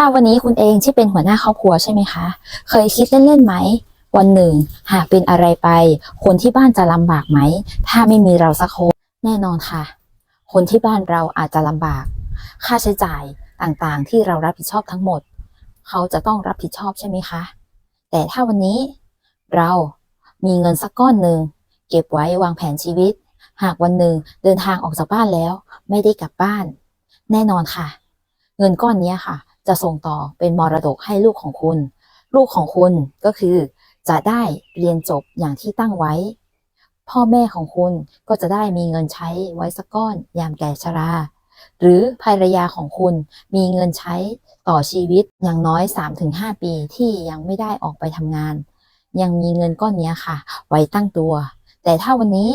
ถ้าวันนี้คุณเองที่เป็นหัวหน้าครอบครัวใช่ไหมคะ เคยคิดเล่นๆไหม วันหนึ่ง หากเป็นอะไรไป คนที่บ้านจะลำบากไหม ถ้าไม่มีเราสักคนแน่นอนค่ะ คนที่บ้านเราอาจจะลำบาก ค่าใช้จ่ายต่างๆ ที่เรารับผิดชอบทั้งหมด เขาจะต้องรับผิดชอบใช่ไหมคะ แต่ถ้าวันนี้เรามีเงินสักก้อนหนึ่งเก็บไว้วางแผนชีวิต หากวันหนึ่งเดินทางออกจากบ้านแล้ว ไม่ได้กลับบ้าน แน่นอนค่ะ เงินก้อนนี้ค่ะ จะส่งต่อเป็นมรดกให้ลูกของคุณ ลูกของคุณก็คือจะได้เรียนจบอย่างที่ตั้งไว้ พ่อแม่ของคุณก็จะได้มีเงินใช้ไว้สักก้อนยามแก่ชรา หรือภรรยาของคุณมีเงินใช้ต่อชีวิตอย่างน้อย 3-5 ปีที่ยังไม่ได้ออกไปทำงาน ยังมีเงินก้อนนี้ค่ะ ไว้ตั้งตัว แต่ถ้าวันนี้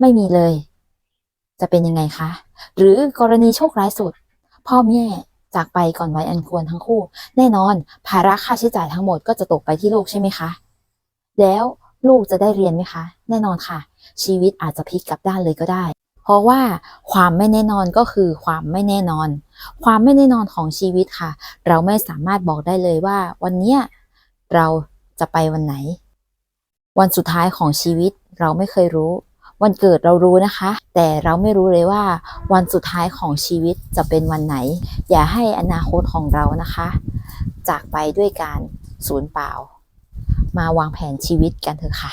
ไม่มีเลย จะเป็นยังไงคะ หรือกรณีโชคร้ายสุด พ่อแม่ จากไปก่อนวัยอันควรทั้งคู่ แน่นอน ภาระค่าใช้จ่ายทั้งหมดก็จะตกไปที่ลูกใช่ไหมคะ แล้วลูกจะได้เรียนไหมคะ แน่นอนค่ะ ชีวิตอาจจะพลิกกลับด้านเลยก็ได้ เพราะว่าความไม่แน่นอนก็คือความไม่แน่นอน ความไม่แน่นอนของชีวิตค่ะ เราไม่สามารถบอกได้เลยว่า วันเนี้ยเราจะไปวันไหน วันสุดท้ายของชีวิตเราไม่เคยรู้ วันเกิดเรารู้นะคะ แต่เราไม่รู้เลยว่าวันสุดท้ายของชีวิตจะเป็นวันไหน อย่าให้อนาคตของเรานะคะ จากไปด้วยการสูญเปล่า มาวางแผนชีวิตกันเถอะค่ะ